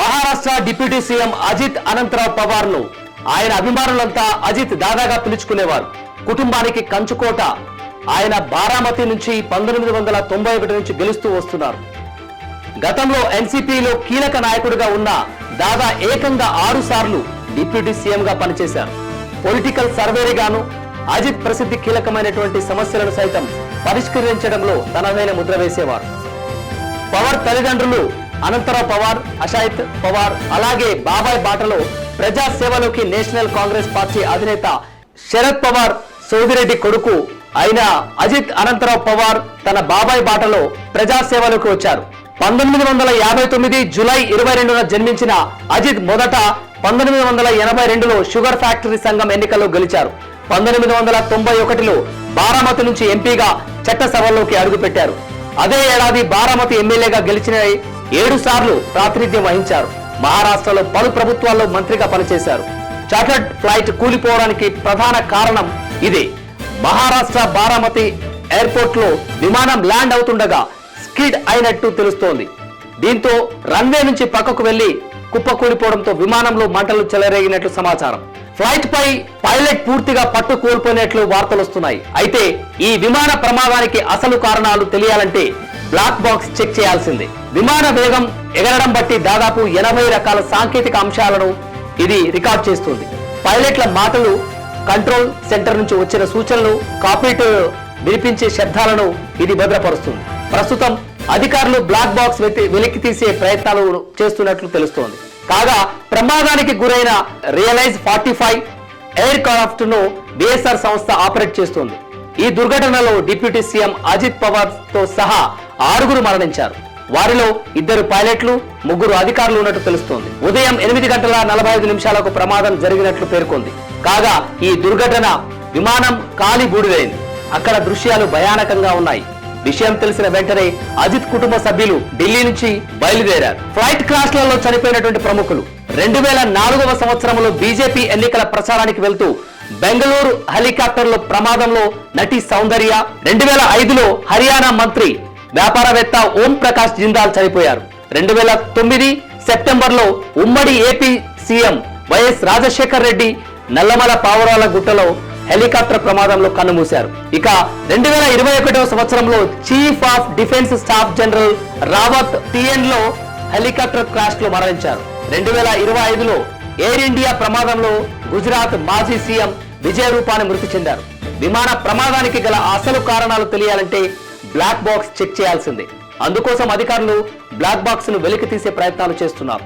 Maharashtra deputy CM Ajit Anantrao పవార్ను ఆయన అభిమానులంతా అజిత్ దాదాగా పిలుచుకునేవారు. కుటుంబానికి కంచుకోట. ఆయన బారామతి నుంచి పంతొమ్మిది వందల తొంభై ఒకటి నుంచి గెలుస్తూ వస్తున్నారు. గతంలో ఎన్సీపీలో కీలక నాయకుడిగా ఉన్న దాదా ఏకంగా ఆరు సార్లు డిప్యూటీ సీఎం గా పనిచేశారు. పొలిటికల్ సర్వేరిగాను అజిత్ ప్రసిద్ధి కీలకమైనటువంటి సమస్యలను సైతం పరిష్కరించడంలో తనదైన ముద్ర వేసేవారు. పవర్ తల్లిదండ్రులు అనంతరావు పవార్ అషాయిత్ పవార్ అలాగే బాబాయ్ బాటలో ప్రజా సేవలోకి నేషనల్ కాంగ్రెస్ పార్టీ అధినేత శరద్ పవార్ సోదిరెడ్డి కొడుకు అయిన అజిత్ అనంతరావు పవార్ తన బాబాయ్ బాటలో ప్రజా సేవలోకి వచ్చారు. పంతొమ్మిది వందల యాభై తొమ్మిది జులై ఇరవై రెండున జన్మించిన అజిత్ మొదట పంతొమ్మిది వందల ఎనభై రెండులో షుగర్ ఫ్యాక్టరీ సంఘం ఎన్నికల్లో గెలిచారు. పంతొమ్మిది వందల తొంభై ఒకటిలో బారామతి నుంచి ఎంపీగా చట్టసభలోకి అడుగుపెట్టారు. అదే ఏడాది బారామతి ఎమ్మెల్యేగా గెలిచిన ఏడు సార్లు ప్రాతినిధ్యం వహించారు. మహారాష్ట్రలో పలు ప్రభుత్వాల్లో మంత్రిగా పనిచేశారు. చార్టర్డ్ ఫ్లైట్ కూలిపోవడానికి ప్రధాన కారణం ఇదే. మహారాష్ట్ర బారామతి ఎయిర్పోర్ట్లో విమానం ల్యాండ్ అవుతుండగా స్కిడ్ అయినట్టు తెలుస్తోంది. దీంతో రన్వే నుంచి పక్కకు వెళ్ళి కుప్పకూలిపోవడంతో విమానంలో మంటలు చెలరేగినట్లు సమాచారం. ఫ్లైట్ పై పైలట్ పూర్తిగా పట్టు కోల్పోయినట్లు వార్తలు వస్తున్నాయి అయితే ఈ విమాన ప్రమాదానికి అసలు కారణాలు తెలియాలంటే బ్లాక్ బాక్స్ చెక్ చేయాల్సిందే. విమాన వేగం ఎగరడం బట్టి దాదాపు ఎనభై రకాల సాంకేతిక అంశాలను ఇది రికార్డ్ చేస్తుంది. పైలట్ల మాటలు కంట్రోల్ సెంటర్ నుంచి వచ్చిన సూచనలు కాపీట్ వినిపించే శబ్దాలను ఇది భద్రపరుస్తుంది. ప్రస్తుతం అధికారులు బ్లాక్ బాక్స్ వెలికి తీసే ప్రయత్నాలు చేస్తున్నట్లు తెలుస్తోంది. కాగా ప్రమాదానికి గురైన రియలైజ్ ఫార్టీ ఫైవ్ ఎయిర్ క్రాఫ్ట్ను బిఎస్ఆర్ సంస్థ ఆపరేట్ చేస్తుంది. ఈ దుర్ఘటనలో డిప్యూటీ సీఎం అజిత్ పవార్తో సహా ఆరుగురు మరణించారు. వారిలో ఇద్దరు పైలట్లు ముగ్గురు అధికారులు ఉన్నట్టు తెలుస్తోంది. ఉదయం ఎనిమిది గంటల నలభై ఐదు నిమిషాలకు ప్రమాదం జరిగినట్లు పేర్కొంది. కాగా ఈ దుర్ఘటన విమానం కాలి బూడిదైంది. అక్కడ దృశ్యాలు భయానకంగా ఉన్నాయి. విషయం తెలిసిన వెంటనే అజిత్ కుటుంబ సభ్యులు ఢిల్లీ నుంచి బయలుదేరారు. ఫ్లైట్ క్రాష్లలో చనిపోయినటువంటి ప్రముఖులు. రెండు వేల నాలుగవ సంవత్సరంలో బీజేపీ ఎన్నికల ప్రచారానికి వెళ్తూ బెంగళూరు హెలికాప్టర్లో ప్రమాదంలో నటి సౌందర్య రెండు వేల ఐదులో హర్యానా మంత్రి వ్యాపారవేత్త ఓం ప్రకాష్ జిందాల్ చనిపోయారు. రెండు వేల తొమ్మిది సెప్టెంబర్లో ఉమ్మడి AP CM YS Rajasekhar Reddy Nallamala పావురాల గుట్టలో హెలికాప్టర్ ప్రమాదంలో కన్నుమూశారు ఇక రెండు వేల ఇరవై ఒకటో సంవత్సరంలో chief of defence staff general Rawat టిఎన్లో helicopter క్రాష్లో మరణించారు. రెండు వేల ఇరవై ఐదులో ఎయిర్ ఇండియా ప్రమాదంలో గుజరాత్ మాజీ సీఎం విజయ రూపాని మృతి చెందారు. విమాన ప్రమాదానికి గల అసలు కారణాలు తెలియాలంటే బ్లాక్ బాక్స్ చెక్ చేయాల్సిందే. అందుకోసం అధికారులు బ్లాక్ బాక్స్ను వెలికి తీసే ప్రయత్నాలు చేస్తున్నారు.